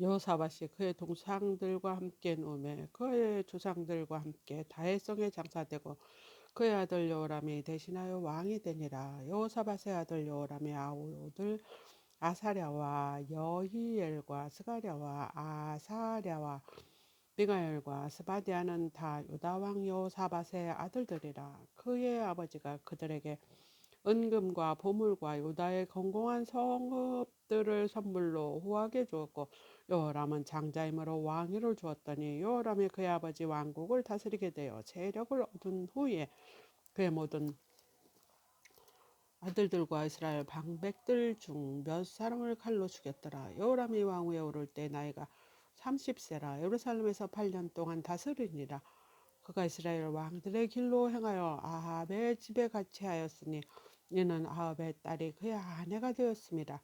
여호사밧이 그의 동상들과 함께 누움에 그의 조상들과 함께 다해성에 장사되고 그의 아들 여호람이 대신하여 왕이 되니라. 여호사밧의 아들 여호람의 아우들 아사랴와 여히엘과 스가랴와 아사랴와 미가엘과 스바디아는 다 유다 왕 여호사밧의 아들들이라. 그의 아버지가 그들에게 은금과 보물과 유다의 건공한 성읍들을 선물로 후하게 주었고 요람은 장자임으로 왕위를 주었더니 요람이 그의 아버지 왕국을 다스리게 되어 세력을 얻은 후에 그의 모든 아들들과 이스라엘 방백들 중 몇 사람을 칼로 죽였더라. 요람이 왕위에 오를 때 나이가 30세라 예루살렘에서 8년 동안 다스리니라. 그가 이스라엘 왕들의 길로 행하여 아합의 집에 같이 하였으니 이는 아합의 딸이 그의 아내가 되었습니다.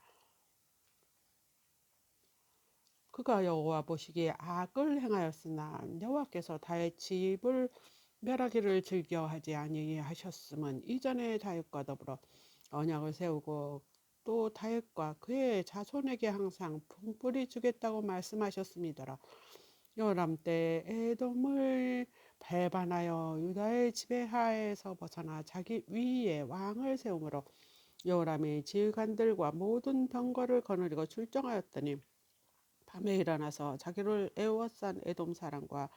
그가 여호와 보시기에 악을 행하였으나 여호와께서 다의 집을 멸하기를 즐겨하지 아니하셨음은 이전에 다윗과 더불어 언약을 세우고 또 다윗과 그의 자손에게 항상 풍불이 주겠다고 말씀하셨습니다. 여람 때 에돔을 배반하여 유다의 지배하에서 벗어나 자기 위에 왕을 세우므로 여호람이 지휘관들과 모든 병거를 거느리고 출정하였더니 밤에 일어나서 자기를 애워싼 에돔 사람과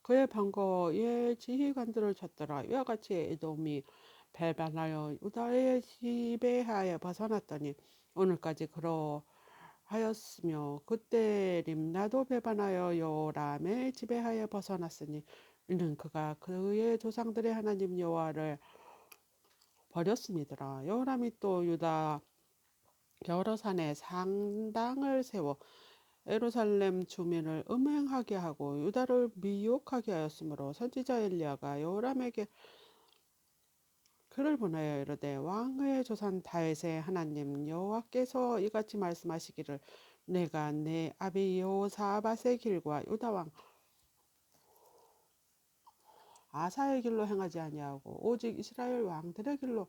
그의 병거의 지휘관들을 쳤더라. 이와 같이 에돔이 배반하여 유다의 지배하에 벗어났더니 오늘까지 그러 하였으며 그때 림나도 배반하여 요람의 지배하에 벗어났으니 이는 그가 그의 조상들의 하나님 여호와를 버렸습니다. 요람이 또 유다 여러 산에 상당을 세워 에루살렘 주민을 음행하게 하고 유다를 미혹하게 하였으므로 선지자 엘리야가 요람에게 그를 보내어 이르되 왕의 조상 다윗의 하나님 여호와께서 이같이 말씀하시기를 내가 내 아비 여호사밧의 길과 유다 왕 아사의 길로 행하지 아니하고 오직 이스라엘 왕들의 길로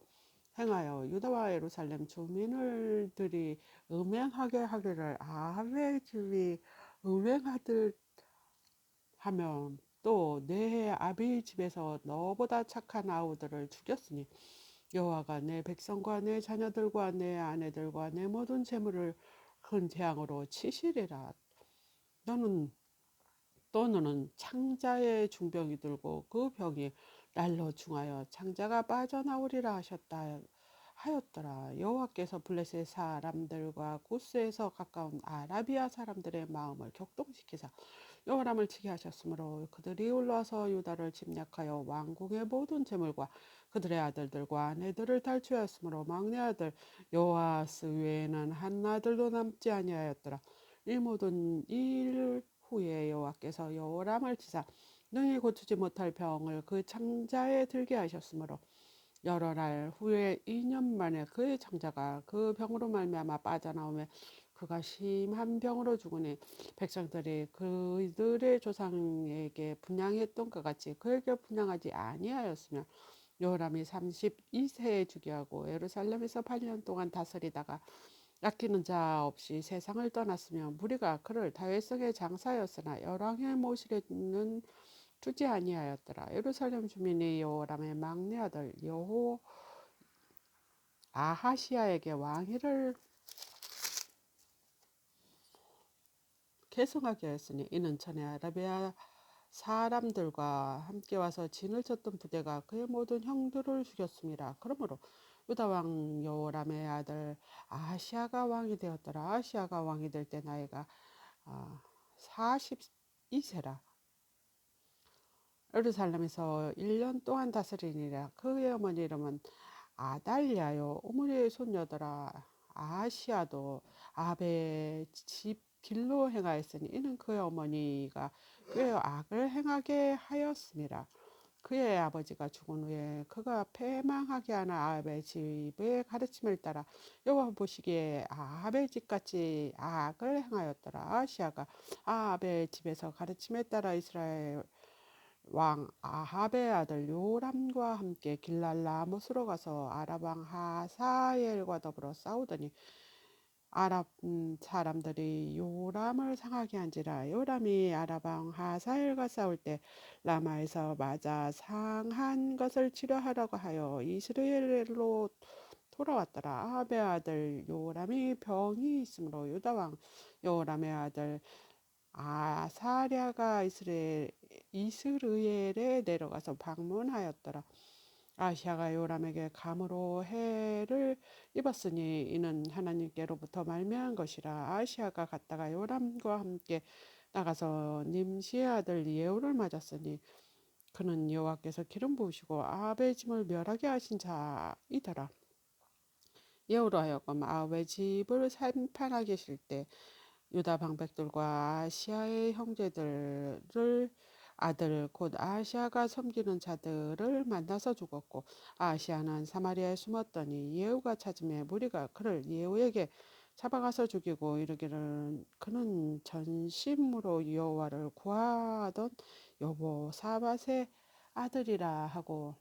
행하여 유다와 예루살렘 주민들들이 음행하게 하기를 아합의 집이 음행하듯 하면 또 내 아비 집에서 너보다 착한 아우들을 죽였으니 여호와가 내 백성과 내 자녀들과 내 아내들과 내 모든 재물을 큰 재앙으로 치시리라. 너는 또 너는 창자의 중병이 들고 그 병이 날로 중하여 창자가 빠져나오리라 하셨다 하였더라. 여호와께서 블레셋 사람들과 구스에서 가까운 아라비아 사람들의 마음을 격동시키사 여호람을 치게 하셨으므로 그들이 올라와서 유다를 침략하여 왕궁의 모든 재물과 그들의 아들들과 아내들을 탈취하였으므로 막내 아들 여호아스 외에는 한 아들도 남지 아니하였더라. 이 모든 일 후에 여호와께서 여호람을 치사 능히 고치지 못할 병을 그 창자에 들게 하셨으므로 여러 날 후에 2년 만에 그의 창자가 그 병으로 말미암아 빠져나오며 그가 심한 병으로 죽으니 백성들이 그들의 조상에게 분양했던 것 같이 그에게 분양하지 아니하였으며 여호람이 32세에 죽이하고 예루살렘에서 8년 동안 다스리다가 아끼는 자 없이 세상을 떠났으며 무리가 그를 다윗성에 장사였으나 열왕의 모실에는 두지 아니하였더라. 예루살렘 주민이 여호람의 막내 아들 여호 아하시아에게 왕위를 계승하게 하였으니 이는 전에 아라비아 사람들과 함께 와서 진을 쳤던 부대가 그의 모든 형들을 죽였습니다. 그러므로 유다 왕 여호람의 아들 아시아가 왕이 되었더라. 아시아가 왕이 될 때 나이가 42세라. 예루살렘에서 1년 동안 다스리니라. 그의 어머니 이름은 아달리아요. 어머니의 손녀더라. 아시아도 아베 집 길로 행하였으니 이는 그의 어머니가 그의 악을 행하게 하였습니다. 그의 아버지가 죽은 후에 그가 패망하게 하는 아합의 집의 가르침을 따라 여호와 보시기에 아합의 집같이 악을 행하였더라. 아시아가 아합의 집에서 가르침에 따라 이스라엘 왕 아합의 아들 요람과 함께 길랄 라못으로 가서 아랍 왕 하사엘과 더불어 싸우더니 아랍 음, 사람들이 요람을 상하게 한지라 요람이 아랍 왕 하사엘과 싸울 때 라마에서 맞아 상한 것을 치료하라고 하여 이스라엘로 돌아왔더라. 아합의 아들 요람이 병이 있으므로 유다 왕 요람의 아들 아사랴가 이스라엘 이스르엘에 내려가서 방문하였더라. 아시아가 요람에게 감으로 해를 입었으니 이는 하나님께로부터 말미암은 것이라 아시아가 갔다가 요람과 함께 나가서 님시의 아들 예후를 맞았으니 그는 여호와께서 기름 부으시고 아합의 짐을 멸하게 하신 자이더라. 예후로 하여금 아합의 집을 산판하게 하실 때 유다 방백들과 아시아의 형제들을 아들 곧 아시아가 섬기는 자들을 만나서 죽었고 아시아는 사마리아에 숨었더니 예후가 찾음에 무리가 그를 예후에게 잡아가서 죽이고 이르기를 그는 전심으로 여호와를 구하던 여보 사밧의 아들이라 하고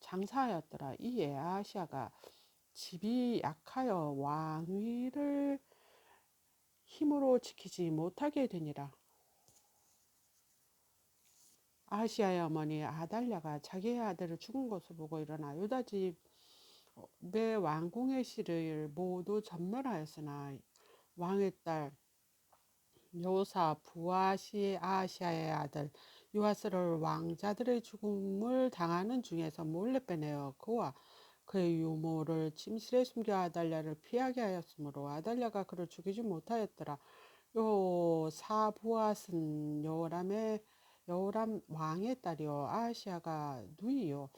장사하였더라. 이에 아시아가 집이 약하여 왕위를 힘으로 지키지 못하게 되니라. 아시아의 어머니 아달랴가 자기의 아들을 죽은 것을 보고 일어나 유다 집의 왕궁의 실을 모두 전멸하였으나 왕의 딸 요사 부아시 아시아의 아들 요아스를 왕자들의 죽음을 당하는 중에서 몰래 빼내어 그와 그의 유모를 침실에 숨겨 아달랴를 피하게 하였으므로 아달랴가 그를 죽이지 못하였더라. 요 사부앗은 요람의 요람 왕의 딸이요 아시아가 누이요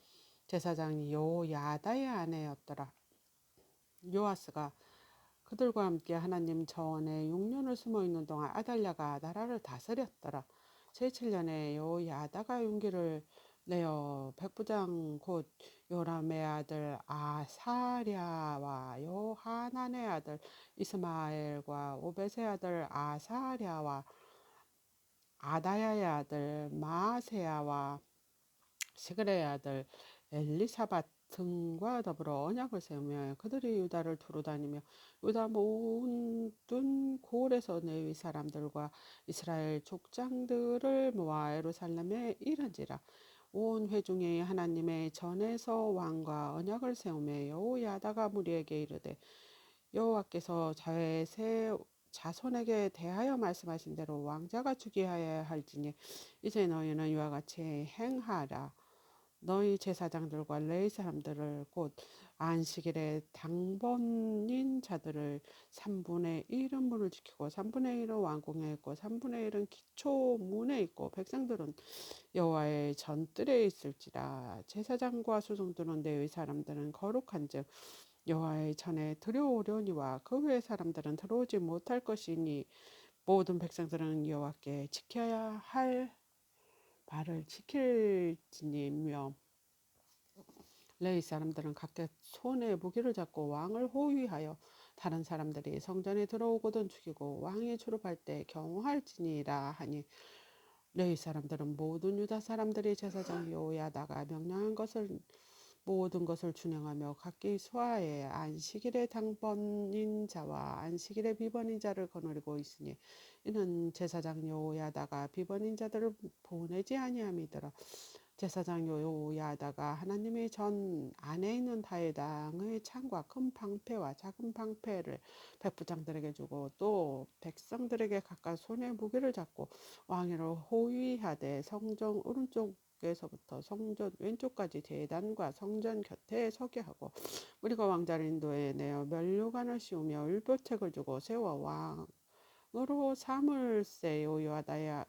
제사장이 요야다의 아내였더라. 요아스가 그들과 함께 하나님 정원에 6년을 숨어 있는 동안 아달랴가 나라를 다스렸더라. 제7년에 요야다가 용기를 내어 백부장 곧 요람의 아들 아사랴와 요하난의 아들 이스마엘과 오벳의 아들 아사랴와 아다야의 아들 마세야와 시그레의 아들 엘리사밧 등과 더불어 언약을 세우며 그들이 유다를 두루 다니며 유다 모든 고을에서 내위 사람들과 이스라엘 족장들을 모아 예루살렘에 이른지라 온 회중이 하나님의 전에서 왕과 언약을 세우며 여호야다가 무리에게 이르되 여호와께서 자외새 자손에게 대하여 말씀하신 대로 왕자가 죽이어야 할지니 이제 너희는 이와 같이 행하라. 너희 제사장들과 레이 사람들을 곧 안식일에 당번인 자들을 3분의 1은 문을 지키고 3분의 1은 왕궁에 있고 3분의 1은 기초문에 있고 백성들은 여호와의 전뜰에 있을지라. 제사장과 수종들은 내의 사람들은 거룩한 즉 여호와의 전에 들여오려니와 그 외의 사람들은 들어오지 못할 것이니 모든 백성들은 여호와께 지켜야 할 바를 지킬지니며 레이 사람들은 각각 손에 무기를 잡고 왕을 호위하여 다른 사람들이 성전에 들어오거든 죽이고 왕이 출입할 때 경호할지니라 하니 레위 사람들은 모든 유다 사람들이 제사장 요야다가 명령한 것을 모든 것을 준행하며 각기 수하에 안식일의 당번인 자와 안식일의 비번인 자를 거느리고 있으니 이는 제사장 요야다가 비번인 자들을 보내지 아니함이더라. 제사장 요야다가 하나님의 전 안에 있는 다회당의 창과 큰 방패와 작은 방패를 백부장들에게 주고 또 백성들에게 각각 손에 무기를 잡고 왕위를 호위하되 성정 오른쪽 에서부터 성전 왼쪽까지 대단과 성전 곁에 서게 하고 우리가 왕자를 인도에 내어 면류관을 씌우며 율법책을 주고 세워 왕으로 삼을 세 요야다야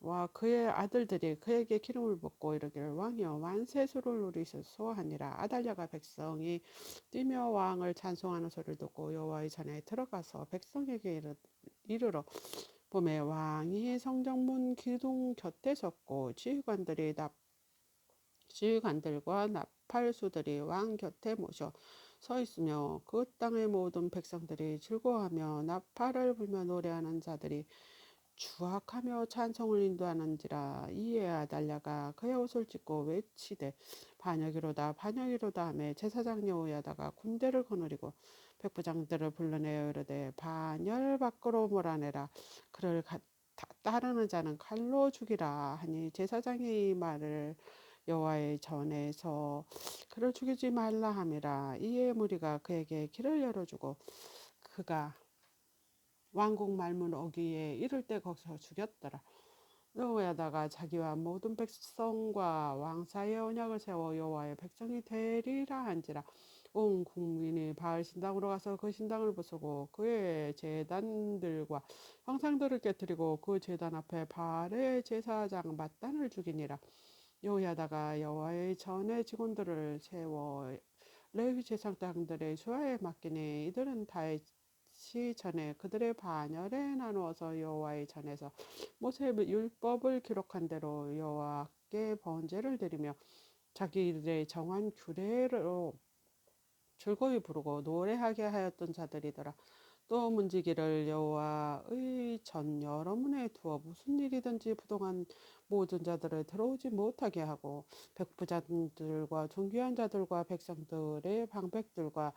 와 그의 아들들이 그에게 기름을 붓고 이르기를 왕이여 만세수를 누리소서 하니라. 아달랴가 백성이 뛰며 왕을 찬송하는 소리를 듣고 여호와의 전에 들어가서 백성에게 이르러 봄에 왕이 성정문 기둥 곁에 섰고 지휘관들이 납 지휘관들과 나팔수들이 왕 곁에 모셔 서 있으며 그 땅의 모든 백성들이 즐거워하며 나팔을 불며 노래하는 자들이 주악하며 찬송을 인도하는지라 이에 아달랴가 그의 옷을 찢고 외치되 반역이로다 반역이로다 하며 제사장 여호야다가 군대를 거느리고 백부장들을 불러내어 이르되 반열 밖으로 몰아내라. 그를 가, 따르는 자는 칼로 죽이라 하니 제사장이 이 말을 여호와의 전에서 그를 죽이지 말라 함이라. 이에 무리가 그에게 길을 열어주고 그가 왕국 말문 오기에 이를 때 거기서 죽였더라. 여호야다가 자기와 모든 백성과 왕사의 언약을 세워 여호와의 백성이 되리라 한지라 온 국민이 바알 신당으로 가서 그 신당을 부수고 그의 제단들과 형상들을 깨뜨리고 그 제단 앞에 바알의 제사장 마단을 죽이니라 여호야다가 여호와의 전의 직원들을 세워 레위 제사장들의 수하에 맡기니 이들은 다의 시 전에 그들의 반열에 나누어서 여호와의 전에서 모세의 율법을 기록한 대로 여호와께 번제를 드리며 자기들의 정한 규례로 즐거이 부르고 노래하게 하였던 자들이더라. 또 문지기를 여호와의 전 여러 문에 두어 무슨 일이든지 부동한 모든 자들을 들어오지 못하게 하고 백부자들과 존귀한 자들과 백성들의 방백들과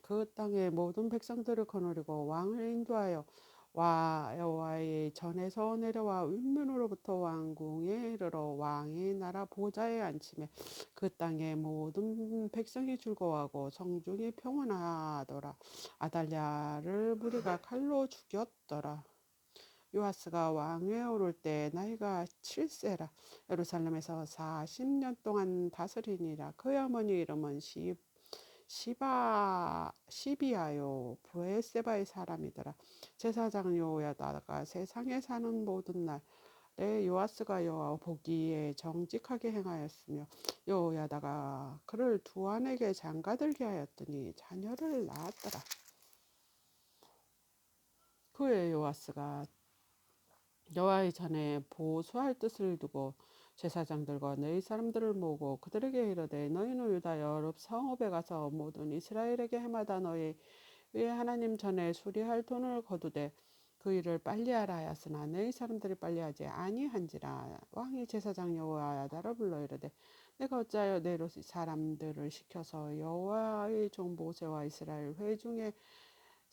그 땅의 모든 백성들을 거느리고 왕을 인도하여 와 여호와의 전에서 내려와 윗면으로부터 왕궁에 이르러 왕의 나라 보좌에 앉히며 그 땅의 모든 백성이 즐거워하고 성중이 평온하더라. 아달랴를 무리가 칼로 죽였더라. 요아스가 왕위에 오를 때 나이가 7세라. 예루살렘에서 40년 동안 다스리니라. 그의 어머니 이름은 시 시바 시비아요. 부에세바의 사람이더라. 제사장 요야다가 세상에 사는 모든 날에 요아스가 여호와 보기에 정직하게 행하였으며 여호야다가 그를 두 아내에게 장가들게 하였더니 자녀를 낳았더라. 그의 요아스가 여호와의 전에 보수할 뜻을 두고 제사장들과 너희 사람들을 모으고 그들에게 이르되 너희는 유다 여러 성읍에 가서 모든 이스라엘에게 해마다. 너희 위에 하나님 전에 수리할 돈을 거두되 그 일을 빨리 하라 하였으나 너희 사람들이 빨리 하지 아니한지라. 왕이 제사장 여호와야다를 불러 이르되 내가 어찌하여 내 사람들을 시켜서 여호와의 종 모세와 이스라엘 회중에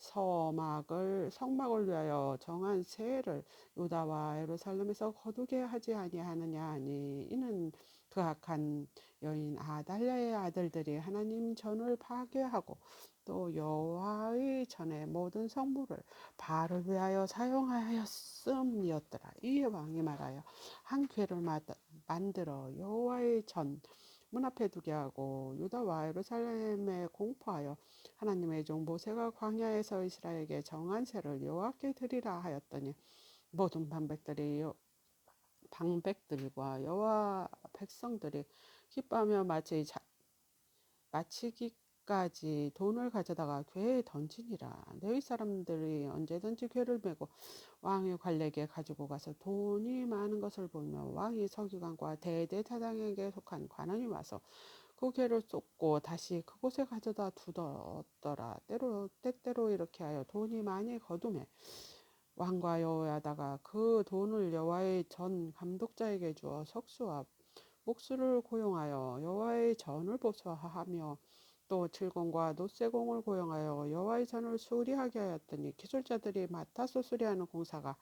서막을 성막을 위하여 정한 세를 유다와 예루살렘에서 거두게 하지 아니하느냐 하니 이는 그 악한 여인 아달랴의 아들들이 하나님 전을 파괴하고 또 여호와의 전에 모든 성물을 바를 위하여 사용하였음이었더라. 이에 왕이 말하여 한 궤를 만들어 여호와의 전 문 앞에 두게 하고 유다와 예루살렘에 공포하여 하나님의 종 모세가 광야에서 이스라엘에게 정한 세를 여호와께 드리라 하였더니 모든 방백들이 방백들과 여호와 백성들이 기뻐하며 마치 자, 마치기 까지 돈을 가져다가 괴에 던지니라. 너희 사람들이 언제든지 괴를 메고 왕의 관례에게 가지고 가서 돈이 많은 것을 보며 왕이 서기관과 대대타당에게 속한 관원이 와서 그 괴를 쏟고 다시 그곳에 가져다 두었더라. 때로 때때로 이렇게 하여 돈이 많이 거두매 왕과 여호야다가 그 돈을 여호와의 전 감독자에게 주어 석수와 목수를 고용하여 여호와의 전을 보수하며 또 칠공과 노쇠공을 고용하여 여호와의 전을 수리하게 하였더니 기술자들이 맡아서 수리하는 공사가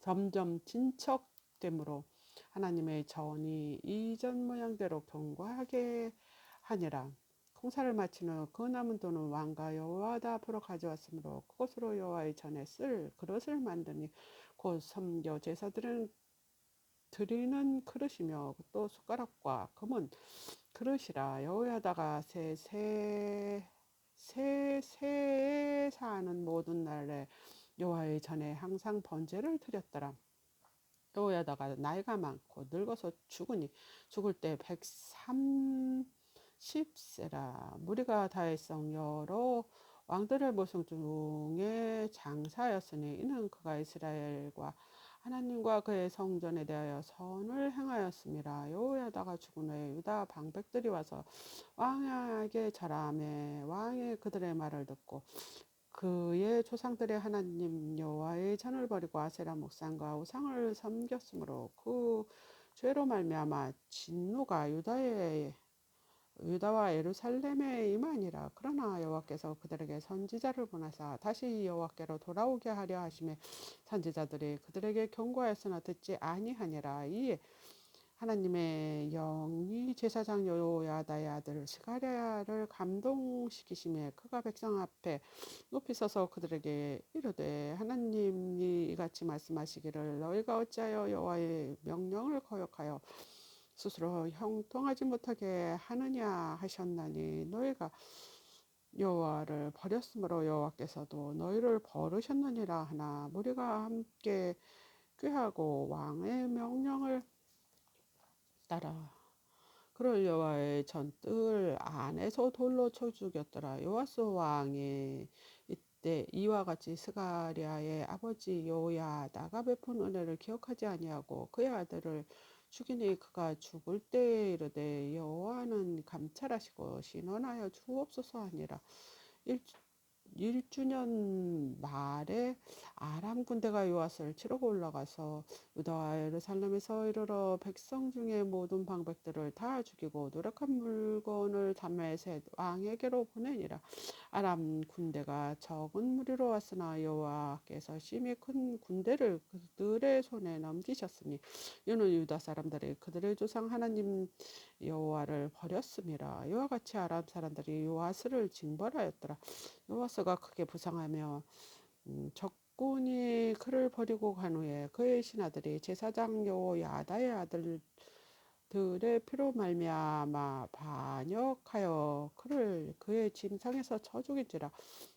점점 진척되므로 하나님의 전이 이전 모양대로 견고하게 하니라. 공사를 마치는 그 남은 돈은 왕과 여호와다 앞으로 가져왔으므로 그것으로 여호와의 전에 쓸 그릇을 만드니 곧 섬겨 제사들은 드리는 그릇이며 또 숟가락과 금은 그릇이라 여호야다가 새새새새 사는 모든 날에 여호와의 전에 항상 번제를 드렸더라. 여호야다가 나이가 많고 늙어서 죽으니 죽을 때 130세라 무리가 다했성 여러 왕들의 모성 중에 장사였으니 이는 그가 이스라엘과 하나님과 그의 성전에 대하여 선을 행하였습니다. 여호야다가 죽은 후에 유다 방백들이 와서 왕에게 자라매 왕이 그들의 말을 듣고 그의 조상들의 하나님 여호와의 전을 버리고 아세라 목상과 우상을 섬겼으므로 그 죄로 말미암아 진노가 유다의 유다와 예루살렘에 임하니라. 그러나 여호와께서 그들에게 선지자를 보내사 다시 여호와께로 돌아오게 하려 하심에 선지자들이 그들에게 경고하였으나 듣지 아니하니라. 이에 하나님의 영이 제사장 요야다의 아들 스가랴를 감동시키심에 그가 백성 앞에 높이 서서 그들에게 이르되 하나님이 이같이 말씀하시기를 너희가 어찌하여 여호와의 명령을 거역하여 스스로 형통하지 못하게 하느냐 하셨나니 너희가 여호와를 버렸으므로 여호와께서도 너희를 버르셨느니라 하나 무리가 함께 꾀하고 왕의 명령을 따라. 그를 여호와의 전뜰 안에서 돌로 쳐 죽였더라. 요아스 왕이 이때 이와 같이 스가랴의 아버지 요야다가 베푼 은혜를 기억하지 아니하고 그의 아들을 죽이니 그가 죽을 때 이르되 여호와는 감찰하시고 신원하여 주옵소서 하니라. 1주년 말에 아람 군대가 요아스를 치르고 올라가서 유다와 예루살렘에서 이르러 백성 중에 모든 방백들을 다 죽이고 노력한 물건을 다메셋 왕에게로 보내니라. 아람 군대가 적은 무리로 왔으나 여호와께서 심히 큰 군대를 그들의 손에 넘기셨으니 이는 유다 사람들이 그들의 조상 하나님 여호와를 버렸음이라. 이와 같이 아람 사람들이 요아스를 징벌하였더라. 요아스 가 크게 부상하며 음, 적군이 그를 버리고 간 후에 그의 신하들이 제사장 여호야다의 아들들의 피로 말미암아 반역하여 그를 그의 짐상에서 쳐 죽인지라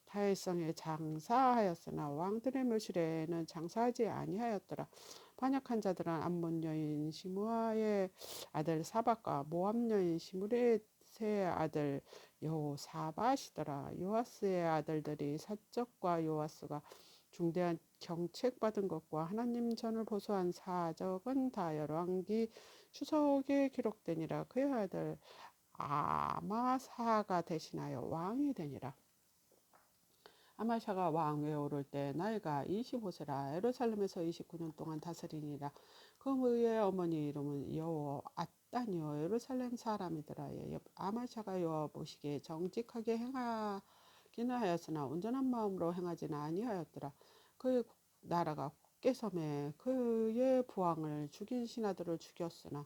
다일성에 장사하였으나 왕들의 묘실에는 장사하지 아니하였더라. 반역한 자들은 암몬 여인 시므아의 아들 사박과 모압 여인 세 아들 여호사밧이더라. 요아스의 아들들이 사적과 요아스가 중대한 경책받은 것과 하나님 전을 보수한 사적은 다 열왕기 추석에 기록되니라. 그의 아들 아마사가 대신하여 왕이 되니라. 아마샤가 왕위에 오를 때 나이가 25세라 에루살렘에서 29년 동안 다스리니라. 그 무의 어머니 이름은 여호 아 따니요 예루살렘 사람이더라. 예, 아마샤가 여호와 보시기에 정직하게 행하기는 하였으나 온전한 마음으로 행하지는 아니하였더라. 그의 나라가 굳게 섬에 그의 부왕을 죽인 신하들을 죽였으나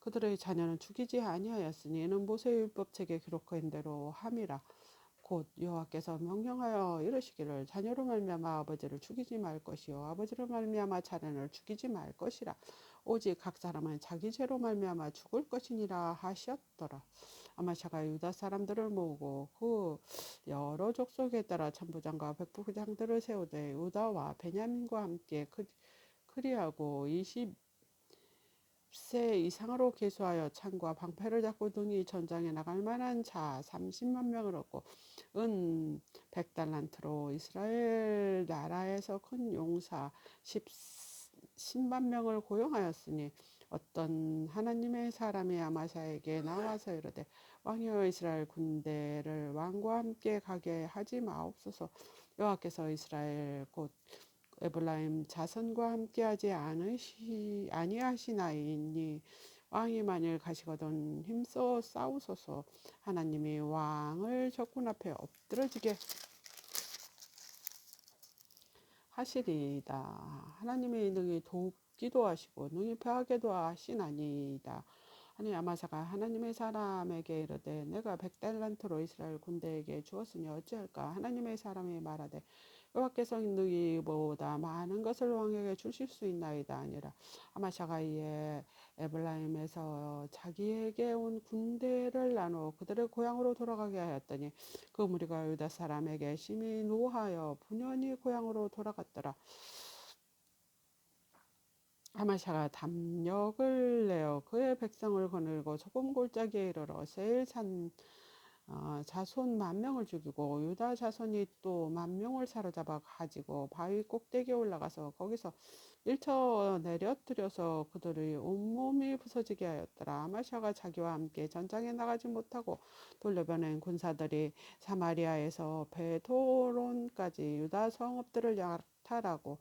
그들의 자녀는 죽이지 아니하였으니 이는 모세율법책에 기록한 대로 함이라. 곧 여호와께서 명령하여 이르시기를 자녀로 말미암아 아버지를 죽이지 말 것이요 아버지로 말미암아 자녀를 죽이지 말 것이라 오직 각 사람은 자기 죄로 말미암아 죽을 것이니라 하셨더라. 아마샤가 유다 사람들을 모으고 그 여러 족속에 따라 천부장과 백부장들을 세우되 유다와 베냐민과 함께 그리하고 20세 이상으로 계수하여 창과 방패를 잡고 등이 전장에 나갈 만한 자 30만 명을 얻고 은 100달란트로 이스라엘 나라에서 큰 용사 10, 10만 명을 고용하였으니 어떤 하나님의 사람이 아마사에게 나와서 이르되 왕이여 이스라엘 군대를 왕과 함께 가게 하지 마옵소서. 여호와께서 이스라엘 곧 에블라임 자손과 함께하지 않으시 아니하시나이니 왕이 만일 가시거든 힘써 싸우소서. 하나님이 왕을 적군 앞에 엎드러지게 하시리이다. 하나님의 능히 돕기도 하시고 능히 패하게도 하시나니이다. 아니 아마사가 하나님의 사람에게 이르되 내가 백달란트로 이스라엘 군대에게 주었으니 어찌할까 하나님의 사람이 말하되 여호와께서 너희보다 많은 것을 왕에게 주실 수 있나이다 아니라 아마샤가 이에 에블라임에서 자기에게 온 군대를 나누어 그들의 고향으로 돌아가게 하였더니 그 무리가 유다 사람에게 심히 노하여 분연히 고향으로 돌아갔더라. 아마샤가 담력을 내어 그의 백성을 거느리고 소금 골짜기에 이르러 세일산 어, 자손 만 명을 죽이고 유다 자손이 또 만 명을 사로잡아 가지고 바위 꼭대기에 올라가서 거기서 일쳐 내려뜨려서 그들의 온몸이 부서지게 하였더라. 아마샤가 자기와 함께 전장에 나가지 못하고 돌려보낸 군사들이 사마리아에서 베도론까지 유다 성읍들을 약탈하고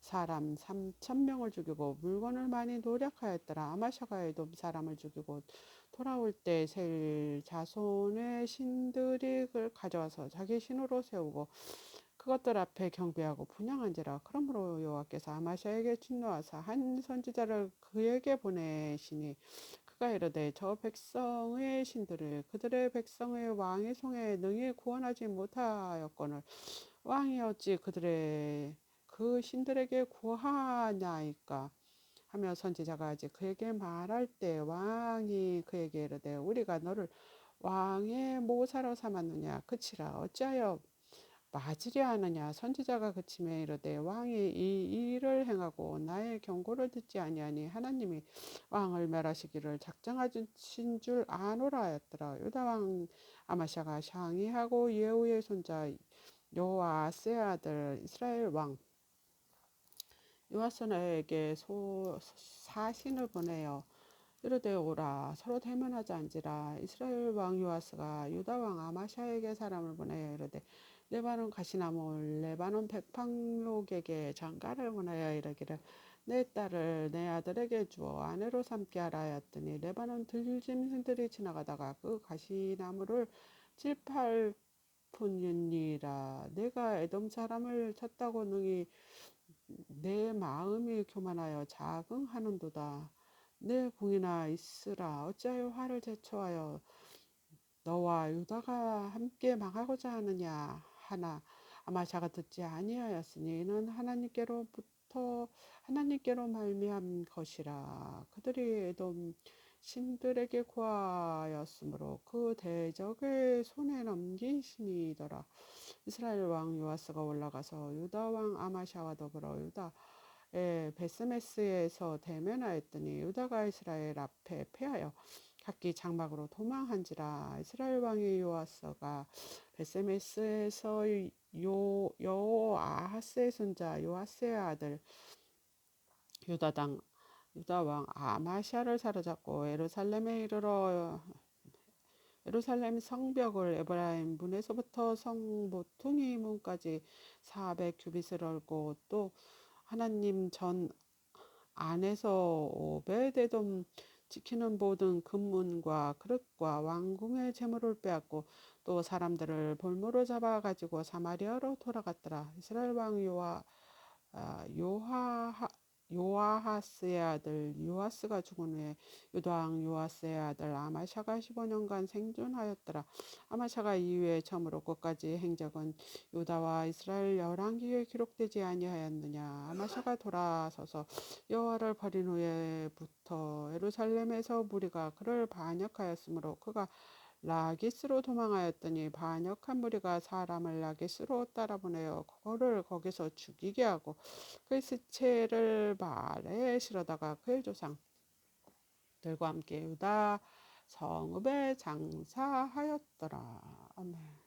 사람 3천 명을 죽이고 물건을 많이 노력하였더라. 아마샤가 에돔 사람을 죽이고 돌아올 때 셀 자손의 신들이 그걸 가져와서 자기 신으로 세우고 그것들 앞에 경배하고 분양한지라 그러므로 여호와께서 아마샤에게 진노하사 한 선지자를 그에게 보내시니 그가 이르되 저 백성의 신들을 그들의 백성의 왕의 손에 능히 구원하지 못하였거늘 왕이 어찌 그들의 그 신들에게 구하냐이까 하며 선지자가 아직 그에게 말할 때 왕이 그에게 이르되 우리가 너를 왕의 모사로 삼았느냐? 그치라. 어찌하여 맞으려 하느냐? 선지자가 그침에 이르되 왕이 이 일을 행하고 나의 경고를 듣지 아니하니 하나님이 왕을 멸하시기를 작정하신 줄 아노라 하였더라. 유다 왕 아마샤가 샹이하고 예후의 손자 요아스의 아들 이스라엘 왕 요아스에게 소 사신을 보내어 이르되 오라 서로 대면하자 한지라. 이스라엘 왕 요아스가 유다 왕 아마샤에게 사람을 보내어 이르되 레바논 가시나물 레바논 백팡록에게 장가를 보내어 이르기를 내 딸을 내 아들에게 주어 아내로 삼게 하라 하였더니 레바논 들짐승들이 지나가다가 그 가시나무를 칠팔 푼이니라. 내가 에돔 사람을 쳤다고 능히 내 마음이 교만하여 자긍하는도다. 내 궁이나 있으라. 어찌하여 화를 제초하여 너와 유다가 함께 망하고자 하느냐? 하나 아마 자가 듣지 아니하였으니 이는 하나님께로부터 하나님께로 말미암 것이라. 그들이 에돔 신들에게 구하였으므로 그 대적의 손에 넘기심이더라 이스라엘 왕 요아스가 올라가서 유다 왕 아마샤와 더불어 유다의 베스메스에서 대면하였더니 유다가 이스라엘 앞에 패하여 각기 장막으로 도망한지라 이스라엘 왕의 요아스가 베스메스에서 요 여아하스의 손자 요아스의 아들 유다당 유다 왕 아마샤를 사로잡고 예루살렘에 이르러 예루살렘 성벽을 에브라임 문에서부터 성 모퉁이 문까지 400 규빗을 얼고 또 하나님 전 안에서 오베데돔 지키는 모든 금문과 그릇과 왕궁의 재물을 빼앗고 또 사람들을 볼모로 잡아 가지고 사마리아로 돌아갔더라. 이스라엘 왕 요하 아, 요하 요아하스의 아들 요아스가 죽은 후에 유다왕 요아스의 아들 아마샤가 15년간 생존하였더라. 아마샤가 이후에 처음으로 끝까지 행적은 유다와 이스라엘 열왕기에 기록되지 아니하였느냐. 아마샤가 돌아서서 여호와를 버린 후에부터 예루살렘에서 무리가 그를 반역하였으므로 그가 라기스로 도망하였더니 반역한 무리가 사람을 라기스로 따라보내어 그를 거기서 죽이게 하고 그의 시체를 말에 실어다가 그의 조상들과 함께 유다 성읍에 장사하였더라. 아멘.